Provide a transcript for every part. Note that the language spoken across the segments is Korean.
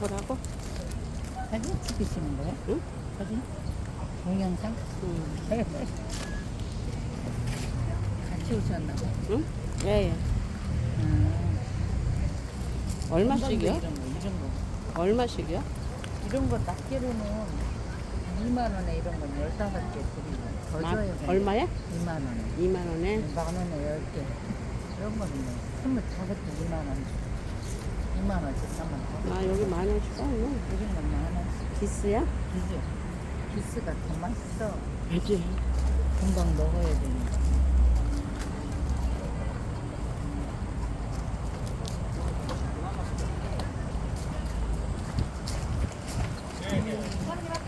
보라고? 사진 찍으시는 거예요? 응? 사진? 동영상? 응. 같이 오셨나 봐. 응? 예, 예. 음. 얼마씩이요? 이런 거, 이런 거. 얼마씩이요? 이런 거 낱개로는 2만 원에 이런 건 15개 드리고 더 마- 줘요. 그냥. 얼마에? 2만 원에. 2만 원에? 만 원에 10개. 이런 거는 25개 2만 원. 2만 원씩 3만 원. 아, 여기 있네. 이런 건만 원씩. 기스야? 기스. 기스가 더 맛있어. 그지. 금방 먹어야 되니까. 한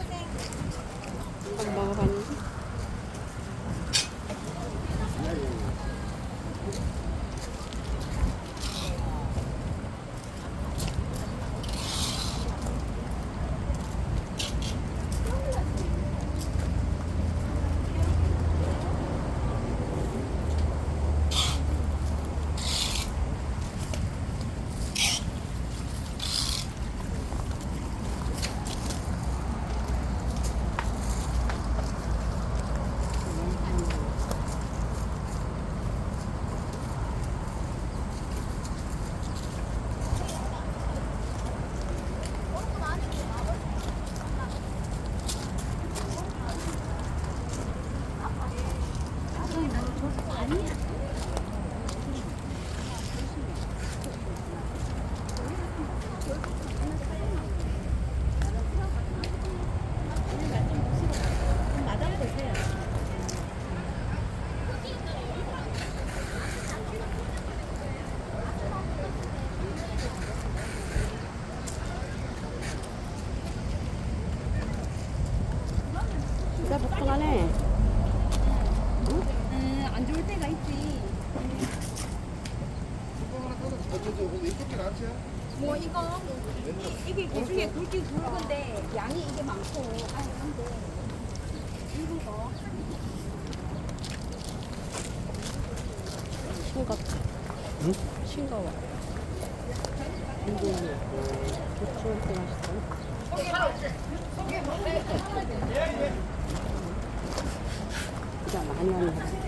복숭아네. 음, 때가 있지. 뭐 이거 이게 개중에 굵기 굵은데 양이 이게 많고 아 근데 굵은 거 싱겁다. 응? 싱거워. 근데 고추 때 맛있다. 진짜 많이 하네. 네.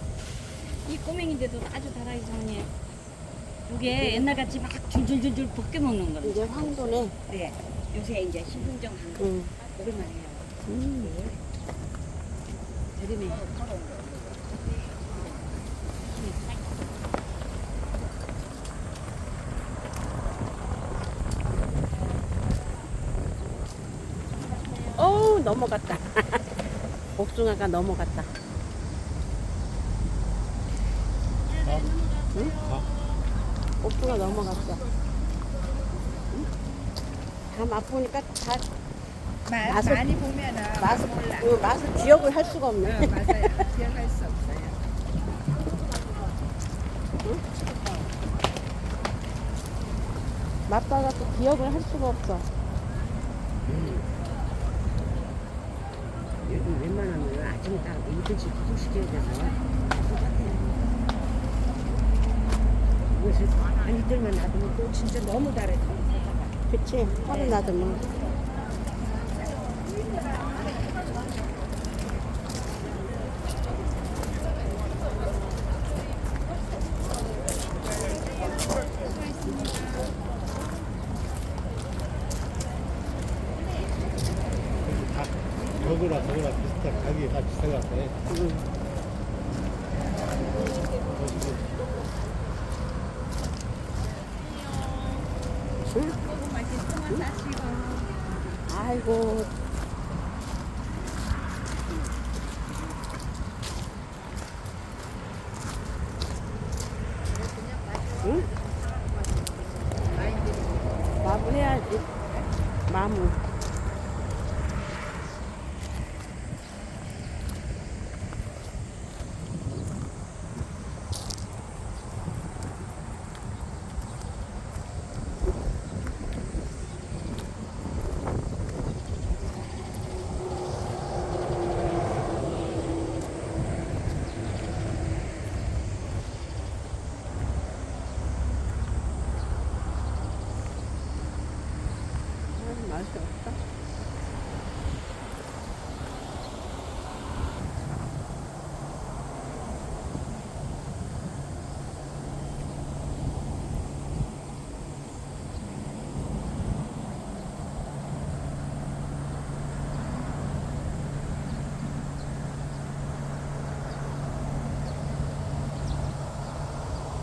이 꼬맹인데도 아주 달아요, 형님. 이게 옛날같이 막 줄줄줄줄 벗겨 먹는 거는. 이제 황도네. 네. 요새 이제 신분정 한 거. 응. 오랜만이에요. 음. 여름에. 어우, 넘어갔다. 복숭아가 넘어갔다. 응? 복숭아 넘어갔어. 응? 다 맛보니까 다맛 맛을- 많이 보면은 맛을, 몰라. 그 맛을 기억을 할 수가 없네. 어, 맞아요. 기억할 수 없어요. 맛봐갖고 기억을 할 수가 없어. 요즘 웬만하면 아침에 딱 일찍 구속시켜야 돼서 그래서 한 이틀만 놔두면 또 진짜 너무 달아져 그치? 하루 놔두면. 다 저거나 저거나 비슷한 가격이 다 비슷한 것 같아. 응. 아이고. 응? 마무리해야지. 맛이 없다.